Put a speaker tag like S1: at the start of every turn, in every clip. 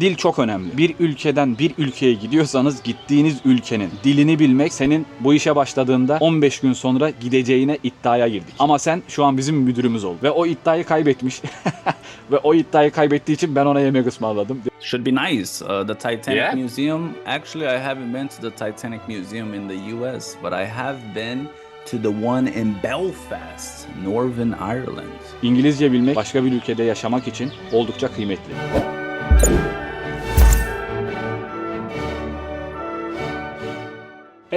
S1: Dil çok önemli. Bir ülkeden bir ülkeye gidiyorsanız gittiğiniz ülkenin dilini bilmek senin bu işe başladığında 15 gün sonra gideceğine iddiaya girdik. Ama sen şu an bizim müdürümüz ol ve o iddiayı kaybetmiş. ve o iddiayı kaybettiği için ben ona yemek ısmarladım.
S2: Should be nice. Uh, the Titanic
S1: Yeah?
S2: Museum. Actually, I haven't been to the Titanic Museum in the U.S., but I have been to the one in Belfast, Northern Ireland.
S1: İngilizce bilmek başka bir ülkede yaşamak için oldukça kıymetli.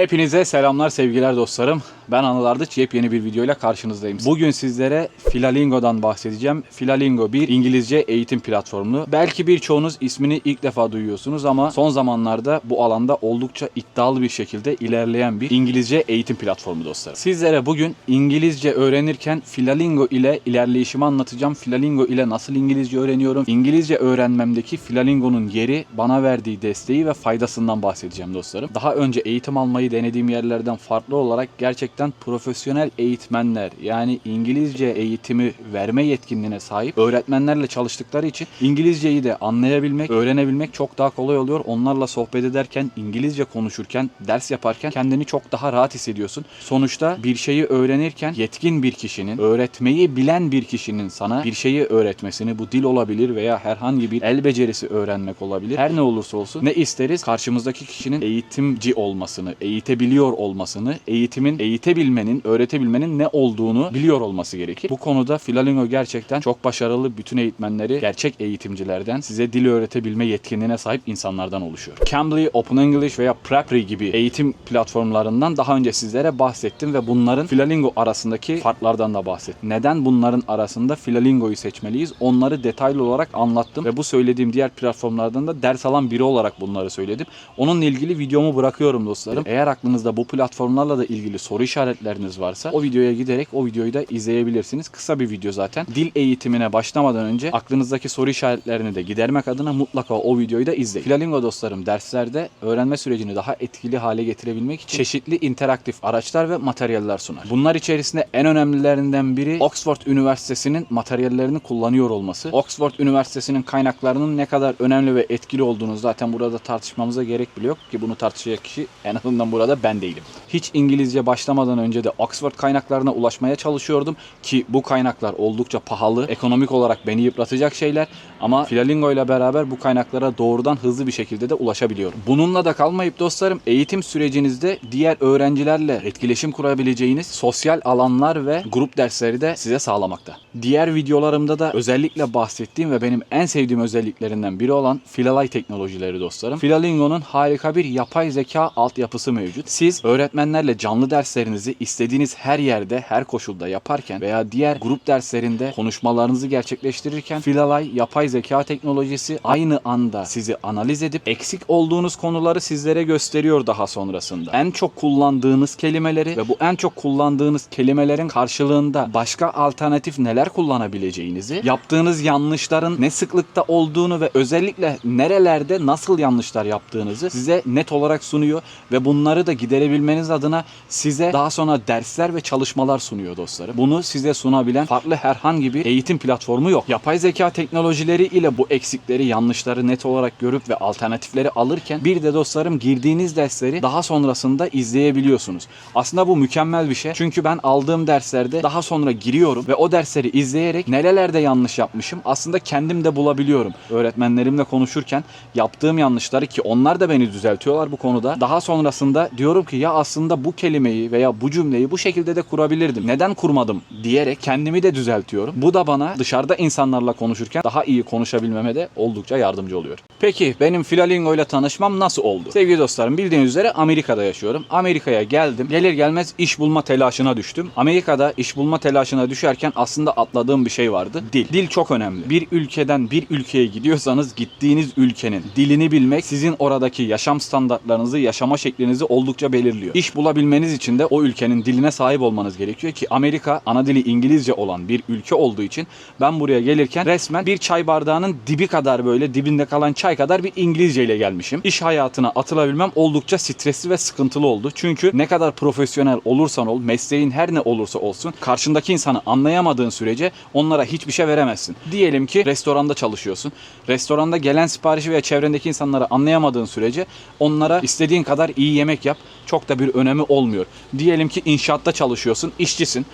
S1: Hepinize selamlar sevgiler dostlarım. Ben Anıl yepyeni bir videoyla karşınızdayım. Bugün sizlere Filalingo'dan bahsedeceğim. Filalingo bir İngilizce eğitim platformu. Belki birçoğunuz ismini ilk defa duyuyorsunuz ama son zamanlarda bu alanda oldukça iddialı bir şekilde ilerleyen bir İngilizce eğitim platformu dostlarım. Sizlere bugün İngilizce öğrenirken Filalingo ile ilerleyişimi anlatacağım. Filalingo ile nasıl İngilizce öğreniyorum? İngilizce öğrenmemdeki Filalingo'nun yeri, bana verdiği desteği ve faydasından bahsedeceğim dostlarım. Daha önce eğitim almayı denediğim yerlerden farklı olarak gerçekten profesyonel eğitmenler yani İngilizce eğitimi verme yetkinliğine sahip öğretmenlerle çalıştıkları için İngilizceyi de anlayabilmek, öğrenebilmek çok daha kolay oluyor. Onlarla sohbet ederken, İngilizce konuşurken, ders yaparken kendini çok daha rahat hissediyorsun. Sonuçta bir şeyi öğrenirken yetkin bir kişinin, öğretmeyi bilen bir kişinin sana bir şeyi öğretmesini, bu dil olabilir veya herhangi bir el becerisi öğrenmek olabilir. Her ne olursa olsun ne isteriz? Karşımızdaki kişinin eğitimci olmasını, eğitebiliyor olmasını, eğitimin, eğitebilmenin, öğretebilmenin ne olduğunu biliyor olması gerekir. Bu konuda Filalingo gerçekten çok başarılı bütün eğitmenleri gerçek eğitimcilerden size dil öğretebilme yetkinliğine sahip insanlardan oluşuyor. Cambly, Open English veya Preply gibi eğitim platformlarından daha önce sizlere bahsettim ve bunların Filalingo arasındaki farklardan da bahsettim. Neden bunların arasında Filalingo'yu seçmeliyiz? Onları detaylı olarak anlattım ve bu söylediğim diğer platformlardan da ders alan biri olarak bunları söyledim. Onunla ilgili videomu bırakıyorum dostlarım. Eğer aklınızda bu platformlarla da ilgili soru işaretleriniz varsa o videoya giderek o videoyu da izleyebilirsiniz. Kısa bir video zaten. Dil eğitimine başlamadan önce aklınızdaki soru işaretlerini de gidermek adına mutlaka o videoyu da izleyin. Filalingo dostlarım derslerde öğrenme sürecini daha etkili hale getirebilmek için çeşitli interaktif araçlar ve materyaller sunar. Bunlar içerisinde en önemlilerinden biri Oxford Üniversitesi'nin materyallerini kullanıyor olması. Oxford Üniversitesi'nin kaynaklarının ne kadar önemli ve etkili olduğunu zaten burada tartışmamıza gerek bile yok ki bunu tartışacak kişi en azından burada ben değilim. Hiç İngilizce başlamadan önce de Oxford kaynaklarına ulaşmaya çalışıyordum ki bu kaynaklar oldukça pahalı, ekonomik olarak beni yıpratacak şeyler ama Filalingo ile beraber bu kaynaklara doğrudan hızlı bir şekilde de ulaşabiliyorum. Bununla da kalmayıp dostlarım eğitim sürecinizde diğer öğrencilerle etkileşim kurabileceğiniz sosyal alanlar ve grup dersleri de size sağlamakta. Diğer videolarımda da özellikle bahsettiğim ve benim en sevdiğim özelliklerinden biri olan Filalay teknolojileri dostlarım. Filalingo'nun harika bir yapay zeka altyapısı mevcut. Siz öğretmenlerle canlı derslerinizi istediğiniz her yerde, her koşulda yaparken veya diğer grup derslerinde konuşmalarınızı gerçekleştirirken Filalay yapay zeka teknolojisi aynı anda sizi analiz edip eksik olduğunuz konuları sizlere gösteriyor daha sonrasında. En çok kullandığınız kelimeleri ve bu en çok kullandığınız kelimelerin karşılığında başka alternatif neler kullanabileceğinizi, yaptığınız yanlışların ne sıklıkta olduğunu ve özellikle nerelerde nasıl yanlışlar yaptığınızı size net olarak sunuyor ve bunları da giderebilmeniz adına size daha sonra dersler ve çalışmalar sunuyor dostlarım. Bunu size sunabilen farklı herhangi bir eğitim platformu yok. Yapay zeka teknolojileri ile bu eksikleri, yanlışları net olarak görüp ve alternatifleri alırken bir de dostlarım girdiğiniz dersleri daha sonrasında izleyebiliyorsunuz. Aslında bu mükemmel bir şey. Çünkü ben aldığım derslerde daha sonra giriyorum ve o dersleri izleyerek nerelerde yanlış yapmışım aslında kendim de bulabiliyorum. Öğretmenlerimle konuşurken yaptığım yanlışları ki onlar da beni düzeltiyorlar bu konuda. Daha sonrasında diyorum ki ya aslında bu kelimeyi veya bu cümleyi bu şekilde de kurabilirdim. Neden kurmadım diyerek kendimi de düzeltiyorum. Bu da bana dışarıda insanlarla konuşurken daha iyi konuşabilmeme de oldukça yardımcı oluyor. Peki benim Filalingo ile tanışmam nasıl oldu? Sevgili dostlarım bildiğiniz üzere Amerika'da yaşıyorum. Amerika'ya geldim. Gelir gelmez iş bulma telaşına düştüm. Amerika'da iş bulma telaşına düşerken aslında atladığım bir şey vardı. Dil. Dil çok önemli. Bir ülkeden bir ülkeye gidiyorsanız gittiğiniz ülkenin dilini bilmek sizin oradaki yaşam standartlarınızı, yaşama şeklinizi oldukça belirliyor. İş bulabilmeniz için de o ülkenin diline sahip olmanız gerekiyor ki Amerika ana dili İngilizce olan bir ülke olduğu için ben buraya gelirken resmen bir çay bardağının dibi kadar böyle dibinde kalan çay kadar bir İngilizce ile gelmişim. İş hayatına atılabilmem oldukça stresli ve sıkıntılı oldu. Çünkü ne kadar profesyonel olursan ol, mesleğin her ne olursa olsun karşındaki insanı anlayamadığın sürece onlara hiçbir şey veremezsin. Diyelim ki restoranda çalışıyorsun. Restoranda gelen siparişi veya çevrendeki insanları anlayamadığın sürece onlara istediğin kadar iyi yemek yap. Çok da bir önemi olmuyor. Diyelim ki inşaatta çalışıyorsun, işçisin.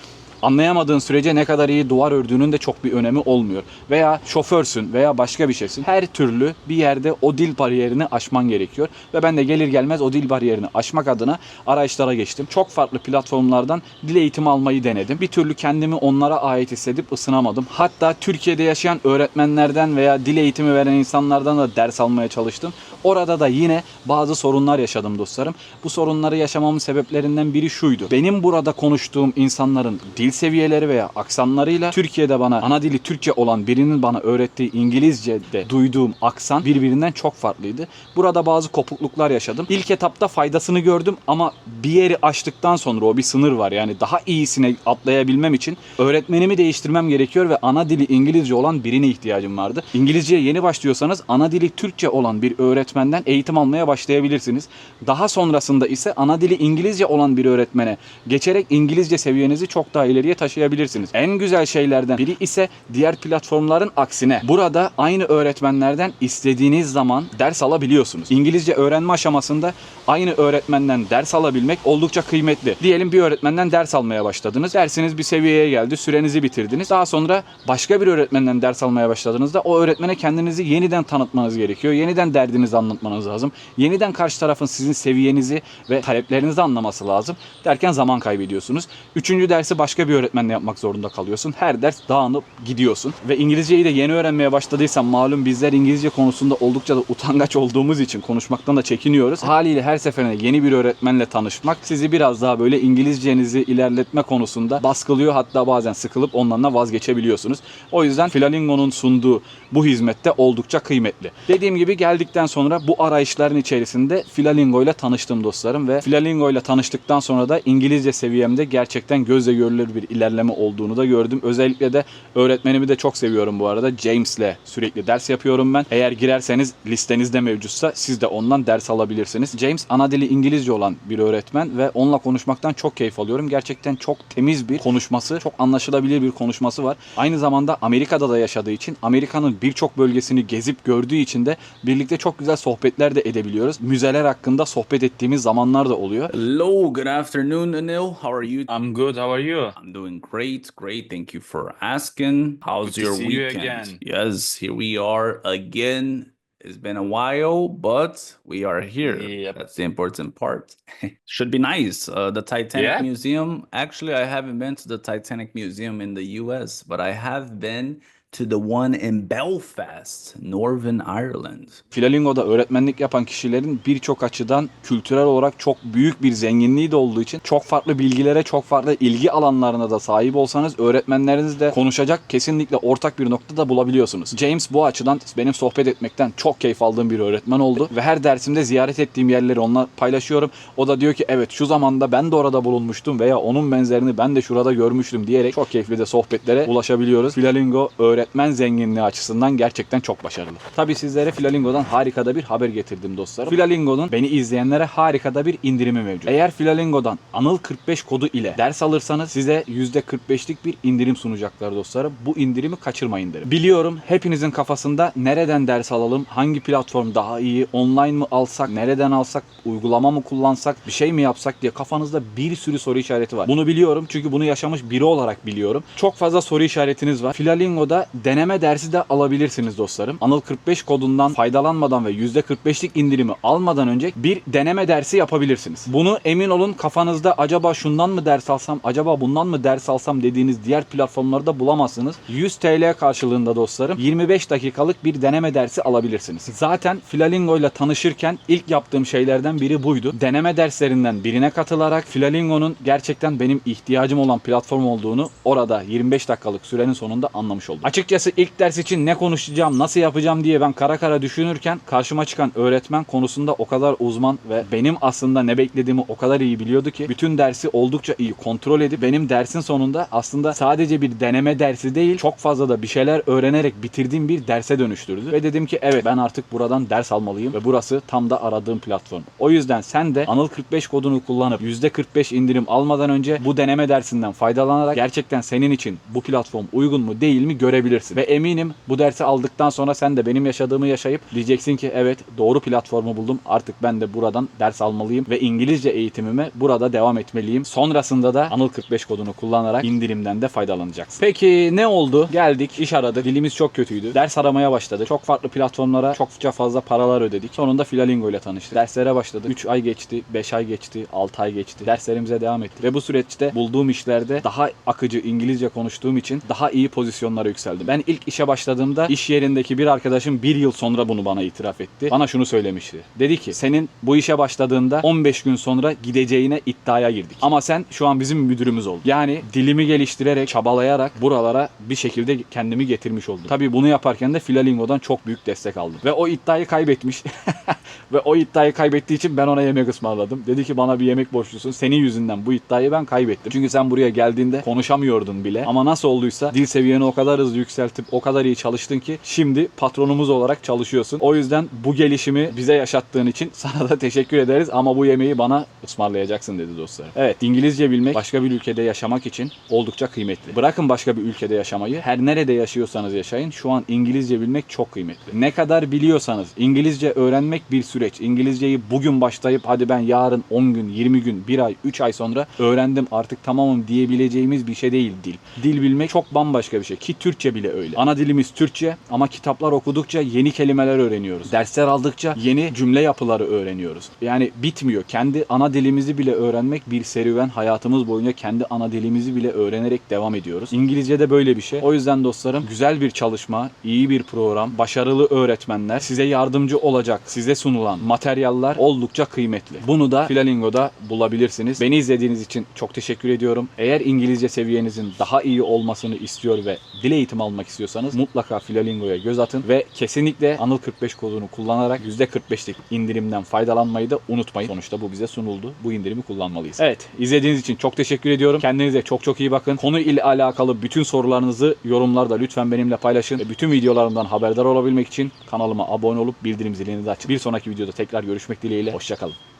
S1: Anlayamadığın sürece ne kadar iyi duvar ördüğünün de çok bir önemi olmuyor. Veya şoförsün veya başka bir şeysin. Her türlü bir yerde o dil bariyerini aşman gerekiyor. Ve ben de gelir gelmez o dil bariyerini aşmak adına arayışlara geçtim. Çok farklı platformlardan dil eğitimi almayı denedim. Bir türlü kendimi onlara ait hissedip ısınamadım. Hatta Türkiye'de yaşayan öğretmenlerden veya dil eğitimi veren insanlardan da ders almaya çalıştım. Orada da yine bazı sorunlar yaşadım dostlarım. Bu sorunları yaşamamın sebeplerinden biri şuydu. Benim burada konuştuğum insanların dil seviyeleri veya aksanlarıyla Türkiye'de bana ana dili Türkçe olan birinin bana öğrettiği İngilizce'de duyduğum aksan birbirinden çok farklıydı. Burada bazı kopukluklar yaşadım. İlk etapta faydasını gördüm ama bir yeri aştıktan sonra o bir sınır var. Yani daha iyisine atlayabilmem için öğretmenimi değiştirmem gerekiyor ve ana dili İngilizce olan birine ihtiyacım vardı. İngilizceye yeni başlıyorsanız ana dili Türkçe olan bir öğretmenden eğitim almaya başlayabilirsiniz. Daha sonrasında ise ana dili İngilizce olan bir öğretmene geçerek İngilizce seviyenizi çok daha ileriye taşıyabilirsiniz. En güzel şeylerden biri ise diğer platformların aksine. Burada aynı öğretmenlerden istediğiniz zaman ders alabiliyorsunuz. İngilizce öğrenme aşamasında aynı öğretmenden ders alabilmek oldukça kıymetli. Diyelim bir öğretmenden ders almaya başladınız. Dersiniz bir seviyeye geldi, sürenizi bitirdiniz. Daha sonra başka bir öğretmenden ders almaya başladığınızda o öğretmene kendinizi yeniden tanıtmanız gerekiyor. Yeniden derdinizi anlatmanız lazım. Yeniden karşı tarafın sizin seviyenizi ve taleplerinizi anlaması lazım. Derken zaman kaybediyorsunuz. Üçüncü dersi başka bir öğretmenle yapmak zorunda kalıyorsun. Her ders dağınıp gidiyorsun. Ve İngilizceyi de yeni öğrenmeye başladıysan malum bizler İngilizce konusunda oldukça da utangaç olduğumuz için konuşmaktan da çekiniyoruz. Haliyle her seferinde yeni bir öğretmenle tanışmak sizi biraz daha böyle İngilizcenizi ilerletme konusunda baskılıyor. Hatta bazen sıkılıp ondan da vazgeçebiliyorsunuz. O yüzden Flamingo'nun sunduğu bu hizmette oldukça kıymetli. Dediğim gibi geldikten sonra bu arayışların içerisinde Flamingo ile tanıştım dostlarım ve Flamingo ile tanıştıktan sonra da İngilizce seviyemde gerçekten gözle görülür bir ilerleme olduğunu da gördüm. Özellikle de öğretmenimi de çok seviyorum bu arada. James'le sürekli ders yapıyorum ben. Eğer girerseniz listenizde mevcutsa siz de ondan ders alabilirsiniz. James ana dili İngilizce olan bir öğretmen ve onunla konuşmaktan çok keyif alıyorum. Gerçekten çok temiz bir konuşması, çok anlaşılabilir bir konuşması var. Aynı zamanda Amerika'da da yaşadığı için Amerika'nın birçok bölgesini gezip gördüğü için de birlikte çok güzel sohbetler de edebiliyoruz. Müzeler hakkında sohbet ettiğimiz zamanlar da oluyor.
S2: Hello, good afternoon, Anil. How are you?
S3: I'm good. How are you?
S2: I'm doing great, great. Thank you for asking. How's
S3: Good
S2: your
S3: you
S2: weekend?
S3: again.
S2: Yes, here we are again. It's been a while, but we are here.
S3: Yep.
S2: That's the important part. Should be nice. Uh, the Titanic
S3: Yeah.
S2: Museum. Actually, I haven't been to the Titanic Museum in the US, but I have been to the one in Belfast, Northern Ireland.
S1: Flamingo'da öğretmenlik yapan kişilerin birçok açıdan kültürel olarak çok büyük bir zenginliği de olduğu için çok farklı bilgilere, çok farklı ilgi alanlarına da sahip olsanız öğretmenlerinizle konuşacak kesinlikle ortak bir noktada bulabiliyorsunuz. James bu açıdan benim sohbet etmekten çok keyif aldığım bir öğretmen oldu ve her dersimde ziyaret ettiğim yerleri onunla paylaşıyorum. O da diyor ki evet şu zamanda ben de orada bulunmuştum veya onun benzerini ben de şurada görmüştüm diyerek çok keyifli de sohbetlere ulaşabiliyoruz. Flamingo öğretmen zenginliği açısından gerçekten çok başarılı. Tabi sizlere Flamingo'dan harika da bir haber getirdim dostlarım. Flamingo'nun beni izleyenlere harika da bir indirimi mevcut. Eğer Flamingo'dan Anıl 45 kodu ile ders alırsanız size %45'lik bir indirim sunacaklar dostlarım. Bu indirimi kaçırmayın derim. Biliyorum hepinizin kafasında nereden ders alalım, hangi platform daha iyi, online mı alsak, nereden alsak, uygulama mı kullansak, bir şey mi yapsak diye kafanızda bir sürü soru işareti var. Bunu biliyorum çünkü bunu yaşamış biri olarak biliyorum. Çok fazla soru işaretiniz var. Flamingo'da deneme dersi de alabilirsiniz dostlarım. Anıl 45 kodundan faydalanmadan ve %45'lik indirimi almadan önce bir deneme dersi yapabilirsiniz. Bunu emin olun kafanızda acaba şundan mı ders alsam, acaba bundan mı ders alsam dediğiniz diğer platformlarda bulamazsınız. 100 TL karşılığında dostlarım 25 dakikalık bir deneme dersi alabilirsiniz. Zaten Flamingo ile tanışırken ilk yaptığım şeylerden biri buydu. Deneme derslerinden birine katılarak Flamingo'nun gerçekten benim ihtiyacım olan platform olduğunu orada 25 dakikalık sürenin sonunda anlamış oldum. Açıkçası ilk ders için ne konuşacağım, nasıl yapacağım diye ben kara kara düşünürken karşıma çıkan öğretmen konusunda o kadar uzman ve benim aslında ne beklediğimi o kadar iyi biliyordu ki bütün dersi oldukça iyi kontrol edip benim dersin sonunda aslında sadece bir deneme dersi değil çok fazla da bir şeyler öğrenerek bitirdiğim bir derse dönüştürdü. Ve dedim ki evet ben artık buradan ders almalıyım ve burası tam da aradığım platform. O yüzden sen de Anıl 45 kodunu kullanıp %45 indirim almadan önce bu deneme dersinden faydalanarak gerçekten senin için bu platform uygun mu değil mi görebilirsin. Ve eminim bu dersi aldıktan sonra sen de benim yaşadığımı yaşayıp diyeceksin ki evet doğru platformu buldum artık ben de buradan ders almalıyım ve İngilizce eğitimime burada devam etmeliyim. Sonrasında da Anıl 45 kodunu kullanarak indirimden de faydalanacaksın. Peki ne oldu? Geldik, iş aradık. Dilimiz çok kötüydü. Ders aramaya başladık. Çok farklı platformlara çokça fazla paralar ödedik. Sonunda Filalingo ile tanıştık. Derslere başladık. 3 ay geçti, 5 ay geçti, 6 ay geçti. Derslerimize devam ettik. Ve bu süreçte bulduğum işlerde daha akıcı İngilizce konuştuğum için daha iyi pozisyonlara yükseldim. Ben ilk işe başladığımda iş yerindeki bir arkadaşım bir yıl sonra bunu bana itiraf etti. Bana şunu söylemişti. Dedi ki senin bu işe başladığında 15 gün sonra gideceğine iddiaya girdik. Ama sen şu an bizim müdürümüz oldun. Yani dilimi geliştirerek, çabalayarak buralara bir şekilde kendimi getirmiş oldum. Tabii bunu yaparken de Filalingo'dan çok büyük destek aldım. Ve o iddiayı kaybetmiş. Ve o iddiayı kaybettiği için ben ona yemek ısmarladım. Dedi ki bana bir yemek borçlusun. Senin yüzünden bu iddiayı ben kaybettim. Çünkü sen buraya geldiğinde konuşamıyordun bile. Ama nasıl olduysa dil seviyeni o kadar hızlı yükseltip o kadar iyi çalıştın ki şimdi patronumuz olarak çalışıyorsun. O yüzden bu gelişimi bize yaşattığın için sana da teşekkür ederiz. Ama bu yemeği bana ısmarlayacaksın dedi dostlarım. Evet İngilizce bilmek başka bir ülkede yaşamak için oldukça kıymetli. Bırakın başka bir ülkede yaşamayı. Her nerede yaşıyorsanız yaşayın. Şu an İngilizce bilmek çok kıymetli. Ne kadar biliyorsanız İngilizce öğrenmek bir süreç. İngilizceyi bugün başlayıp hadi ben yarın 10 gün, 20 gün, 1 ay, 3 ay sonra öğrendim artık tamamım diyebileceğimiz bir şey değil dil. Dil bilmek çok bambaşka bir şey ki Türkçe bile öyle. Ana dilimiz Türkçe ama kitaplar okudukça yeni kelimeler öğreniyoruz. Dersler aldıkça yeni cümle yapıları öğreniyoruz. Yani bitmiyor. Kendi ana dilimizi bile öğrenmek bir serüven. Hayatımız boyunca kendi ana dilimizi bile öğrenerek devam ediyoruz. İngilizce de böyle bir şey. O yüzden dostlarım güzel bir çalışma, iyi bir program, başarılı öğretmenler, size yardımcı olacak, size sunulan materyaller oldukça kıymetli. Bunu da Filalingo'da bulabilirsiniz. Beni izlediğiniz için çok teşekkür ediyorum. Eğer İngilizce seviyenizin daha iyi olmasını istiyor ve dil eğitimi almak istiyorsanız mutlaka Filalingo'ya göz atın ve kesinlikle Anıl 45 kodunu kullanarak %45'lik indirimden faydalanmayı da unutmayın. Sonuçta bu bize sunuldu. Bu indirimi kullanmalıyız. Evet, izlediğiniz için çok teşekkür ediyorum. Kendinize çok çok iyi bakın. Konu ile alakalı bütün sorularınızı yorumlarda lütfen benimle paylaşın. Ve bütün videolarımdan haberdar olabilmek için kanalıma abone olup bildirim zilini de açın. Bir sonraki videoda tekrar görüşmek dileğiyle. Hoşçakalın.